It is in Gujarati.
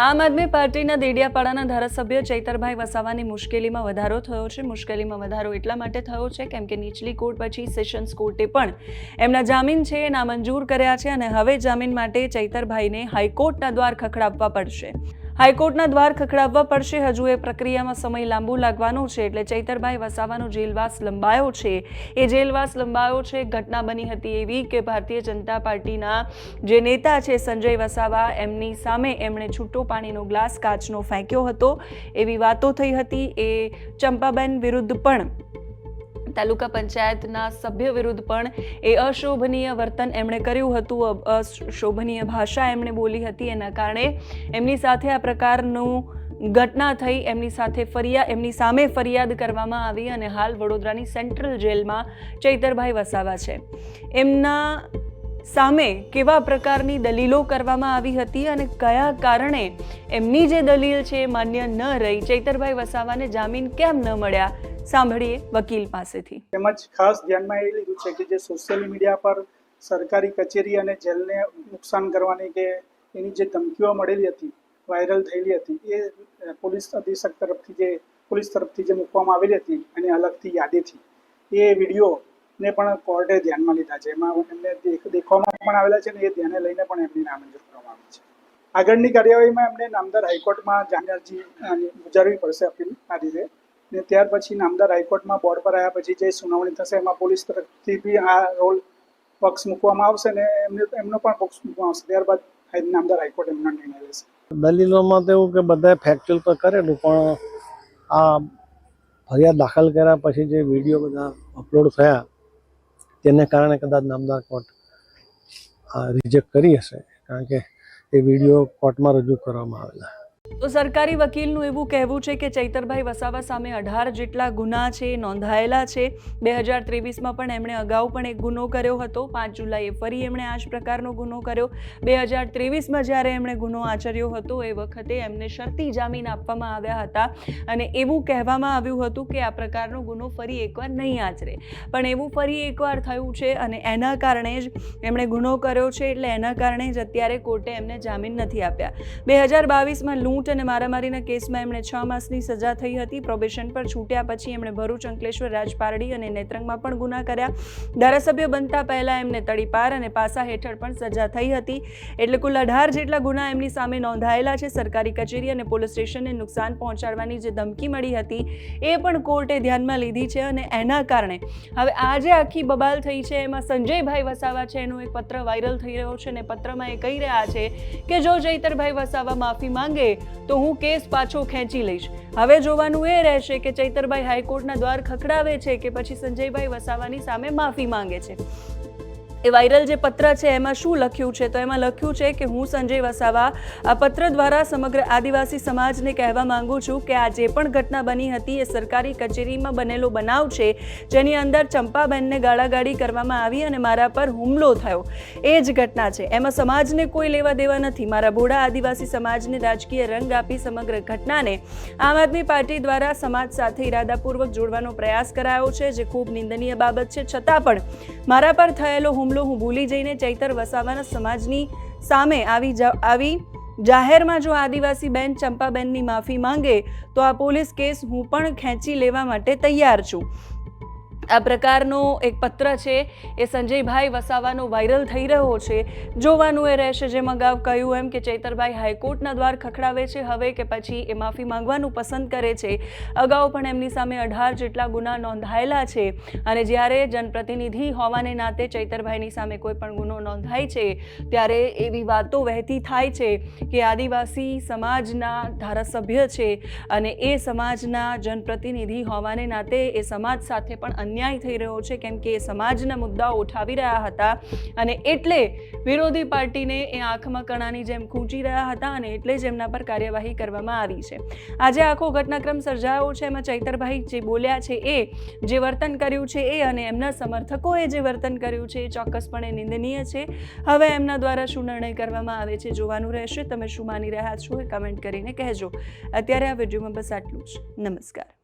આમ આદમી પાર્ટીના દેડિયાપાડાના ધારાસભ્ય ચૈતરભાઈ વસાવાની મુશ્કેલીમાં વધારો થયો છે. મુશ્કેલીમાં વધારો એટલા માટે થયો છે કેમ કે નીચલી કોર્ટ પછી સેશન્સ કોર્ટે પણ એમના જામીન છે નામંજૂર કર્યા છે અને હવે જામીન માટે ચૈતરભાઈને હાઈકોર્ટના દ્વાર ખખડાવવા પડશે. હાઈકોર્ટના દ્વાર ખખડાવવા પડશે. હજુ એ પ્રક્રિયામાં સમય લાંબુ લાગવાનો છે એટલે ચૈતરભાઈ વસાવાનો જેલવાસ લંબાયો છે. એ જેલવાસ લંબાયો છે. ઘટના બની હતી એવી કે ભારતીય જનતા પાર્ટીના જે નેતા છે સંજય વસાવા, એમની સામે એમણે છૂટો પાણીનો ગ્લાસ કાચનો ફેંક્યો હતો. એવી વાતો થઈ હતી. એ ચંપાબેન વિરુદ્ધ પણ તાલુકા પંચાયતના સભ્ય વિરુદ્ધ પણ એ અશોભનીય વર્તન એમણે કર્યું હતું. અશોભનીય ભાષા એમણે બોલી હતી. એના કારણે એમની સાથે આ પ્રકારનું ઘટના થઈ. એમની સાથે ફરિયા, એમની સામે ફરિયાદ કરવામાં આવી અને હાલ વડોદરાની સેન્ટ્રલ જેલમાં ચૈતરભાઈ વસાવા છે. એમના સામે કેવા પ્રકારની દલીલો કરવામાં આવી હતી અને કયા કારણે એમની જે દલીલ છે એ માન્ય ન રહી. ચૈતરભાઈ વસાવાને જામીન કેમ ન મળ્યા? સાંભળીએ વકીલ પાસેથી. તેમજ ખાસ ધ્યાનમાં એ લીધું છે કે જે સોશિયલ મીડિયા પર સરકારી કચેરી અને જેલને નુકસાન કરવાની કે એની જે ધમકીઓ મળેલી હતી, વાયરલ થયેલી હતી, એ પોલીસ અધિક્ષક તરફથી જે, પોલીસ તરફથી જે મૂકવામાં આવેલી હતી અને અલગથી યાદીથી. એ વીડિયો ને પણ કોર્ટે ધ્યાનમાં લીધા છે. એમાં એમને દેખવામાં પણ આવેલા છે ને એ ધ્યાને લઈને પણ એમની નામંજૂર કરવામાં આવી છે. આગળની કાર્યવાહીમાં એમને નામદાર હાઈકોર્ટમાં જામીન અરજી ગુજારવી પડશે અપીલ આ રીતે. ને ત્યાર પછી નામદાર હાઈકોર્ટમાં બોર્ડ પર આવ્યા પછી જે સુનાવણી થશે, એમાં પોલીસ તરફથી બી આ રોલ પક્ષ મૂકવામાં આવશે ને એમને, એમનો પણ પક્ષ મૂકવામાં આવશે. ત્યારબાદ નામદાર હાઈકોર્ટ એમનો નિર્ણય લેશે. દલીલોમાં તો એવું કે બધાએ ફેક્ચ્યુઅલ પર કરેલું, પણ આ ફરિયાદ દાખલ કર્યા પછી જે વીડિયો બધા અપલોડ થયા, તેને કારણે કદાચ નામદાર કોર્ટ રિજેક્ટ કરી હશે. કારણ કે એ વીડિયો કોર્ટમાં રજૂ કરવામાં આવેલા. તો સરકારી વકીલનું એવું કહેવું છે કે ચૈતરભાઈ વસાવા સામે અઢાર જેટલા ગુના છે, નોંધાયેલા છે. બે હજાર ત્રેવીસમાં પણ એમણે અગાઉ પણ એક ગુનો કર્યો હતો. પાંચ જુલાઈએ ફરી એમણે આ જ પ્રકારનો ગુનો કર્યો. બે હજાર ત્રેવીસમાં જ્યારે એમણે ગુનો આચર્યો હતો, એ વખતે એમને શરતી જામીન આપવામાં આવ્યા હતા. અને એવું કહેવામાં આવ્યું હતું કે આ પ્રકારનો ગુનો ફરી એકવાર નહીં આચરે. પણ એવું ફરી એકવાર થયું છે અને એના કારણે જ એમણે ગુનો કર્યો છે. એટલે એના કારણે જ અત્યારે કોર્ટે એમને જામીન નથી આપ્યા. બે હજાર બાવીસમાં લૂંટ અને મારામારીના કેસમાં એમણે છ માસની સજા થઈ હતી. પ્રોબેશન પર છૂટ્યા પછી એમણે ભરૂચ, અંકલેશ્વર, રાજપારડી અને નેત્રંગમાં પણ ગુના કર્યા. ધારાસભ્ય બનતા પહેલા એમને તડીપાર અને પાસા હેઠળ પણ સજા થઈ હતી. એટલે કુલ અઢાર જેટલા ગુના એમની સામે નોંધાયેલા છે. સરકારી કચેરી અને પોલીસ સ્ટેશનને નુકસાન પહોંચાડવાની જે ધમકી મળી હતી, એ પણ કોર્ટે ધ્યાનમાં લીધી છે અને એના કારણે. હવે આજે આખી બબાલ થઈ છે. એમાં સંજયભાઈ વસાવા છે. એનો એક પત્ર વાયરલ થઈ રહ્યો છે અને પત્રમાં એ કહી રહ્યા છે કે જો જૈતરભાઈ વસાવા માફી માંગે તો હું કેસ પાછો ખેંચી લઈશ. હવે જોવાનું એ રહેશે કે ચૈતરભાઈ હાઈકોર્ટના દ્વાર ખખડાવે છે કે પછી સંજયભાઈ વસાવાની સામે માફી માંગે છે. એ વાયરલ જે પત્ર છે, એમાં શું લખ્યું છે? તો એમાં લખ્યું છે કે હું સંજય વસાવા, આ પત્ર દ્વારા સમગ્ર આદિવાસી સમાજને કહેવા માંગુ છું કે આ જે પણ ઘટના બની હતી, એ સરકારી કચેરીમાં બનેલો બનાવ છે, જેની અંદર ચંપાબેનને ગાળાગાળી કરવામાં આવી અને મારા પર હુમલો થયો. એ જ ઘટના છે. એમાં સમાજને કોઈ લેવા દેવા નથી. મારા ભોળા આદિવાસી સમાજને રાજકીય રંગ આપી સમગ્ર ઘટનાને આમ આદમી પાર્ટી દ્વારા સમાજ સાથે ઇરાદાપૂર્વક જોડવાનો પ્રયાસ કરાયો છે, જે ખૂબ નિંદનીય બાબત છે. છતાં પણ મારા પર થયેલો હુમલો હું ભૂલી જઈને ચૈતર વસાવાના સમાજની સામે આવી આવી જાહેરમાં જો આદિવાસી બેન ચંપાબેનની માફી માંગે, તો આ પોલીસ કેસ હું પણ ખેંચી લેવા માટે તૈયાર છું. આ પ્રકારનો એક પત્ર છે એ સંજયભાઈ વસાવાનો વાયરલ થઈ રહ્યો છે. જોવાનું એ રહેશે જેમ અગાઉ કહ્યું એમ કે ચૈતરભાઈ હાઈકોર્ટના દ્વાર ખખડાવે છે હવે કે પછી એ માફી માંગવાનું પસંદ કરે છે. અગાઉ પણ એમની સામે અઢાર જેટલા ગુના નોંધાયેલા છે અને જ્યારે જનપ્રતિનિધિ હોવાને નાતે ચૈતરભાઈની સામે કોઈ પણ ગુનો નોંધાય છે ત્યારે એવી વાતો વહેતી થાય છે કે આદિવાસી સમાજના ધારાસભ્ય છે અને એ સમાજના જનપ્રતિનિધિ હોવાને નાતે એ સમાજ સાથે પણ અન્યાય થઈ રહ્યો છે કેમ કે એ સમાજના મુદ્દાઓ ઉઠાવી રહ્યા હતા અને એટલે વિરોધી પાર્ટીને એ આંખમાં કણાની જેમ ખૂંચી રહ્યા હતા અને એટલે જ એમના પર કાર્યવાહી કરવામાં આવી છે. આજે આખો ઘટનાક્રમ સર્જાયો છે. એમાં ચૈતરભાઈ જે બોલ્યા છે એ, જે વર્તન કર્યું છે એ અને એમના સમર્થકોએ જે વર્તન કર્યું છે એ ચોક્કસપણે નિંદનીય છે. હવે એમના દ્વારા શું નિર્ણય કરવામાં આવે છે જોવાનું રહેશે. તમે શું માની રહ્યા છો એ કમેન્ટ કરીને કહેજો. અત્યારે આ વિડીયોમાં બસ આટલું જ. નમસ્કાર.